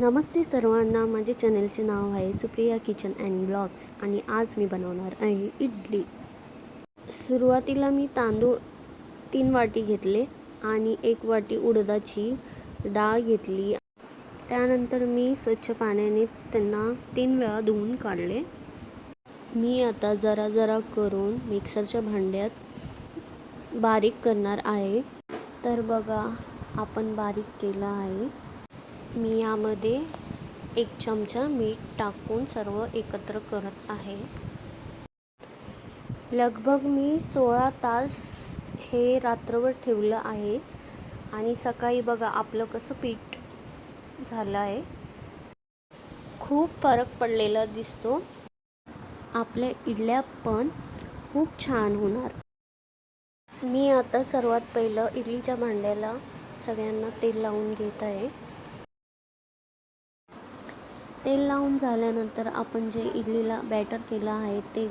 नमस्ते सर्वांना माझे चॅनलचे नाव आहे सुप्रिया किचन अँड ब्लॉग्स आणि आज मी बनवणार आहे इडली. सुरुवातीला मी तांदूळ तीन वाटी घेतले आणि एक वाटी उडदाची डाळ घेतली. त्यानंतर मी स्वच्छ पाण्याने त्यांना तीन वेळा धुवून काढले. मी आता जरा जरा करून मिक्सरच्या भांड्यात बारीक करणार आहे. तर बघा आपण बारीक केला आहे. मी यामध्ये एक चमचा मीठ टाकून सर्व एकत्र करत आहे. लगभग मी सोळा तास हे रात्रभर ठेवलं आहे. आणि सकाळी बघा आपलं कसं पीठ झालं आहे. खूप फरक पडलेला दिसतो. आपल्या इडल्या पण खूप छान होणार. मी आता सर्वात पहिलं इडलीच्या भांड्याला सगळ्यांना तेल लावून घेत आहे. तेल लावून झाल्यानंतर आपण जे इडलीला बॅटर केलं आहे ते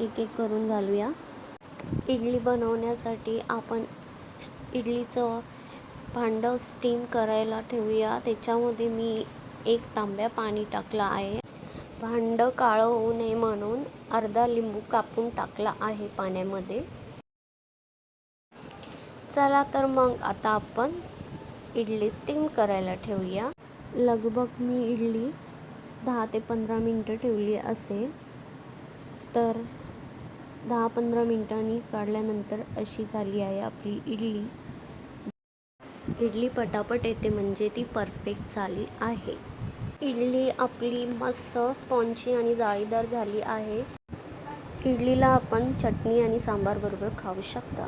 एक एक करून घालूया. इडली बनवण्यासाठी आपण इडलीचं भांडं स्टीम करायला ठेवूया. त्याच्यामध्ये मी एक तांब्या पाणी टाकलं आहे. भांडं काळं होऊ नये म्हणून अर्धा लिंबू कापून टाकला आहे पाण्यामध्ये. चला तर मग आता आपण इडली स्टीम करायला ठेवूया. लगभग मी इडली दहा ते पंधरा मिनटं ठेवली असेल तर दहा पंधरा मिनटांनी काढल्यानंतर अशी झाली आहे आपली इडली. इडली पटापट येते म्हणजे ती परफेक्ट झाली आहे. इडली आपली मस्त स्पॉन्जी आणि जाळीदार झाली आहे. इडलीला आपण चटणी आणि सांबार बरोबर खाऊ शकता.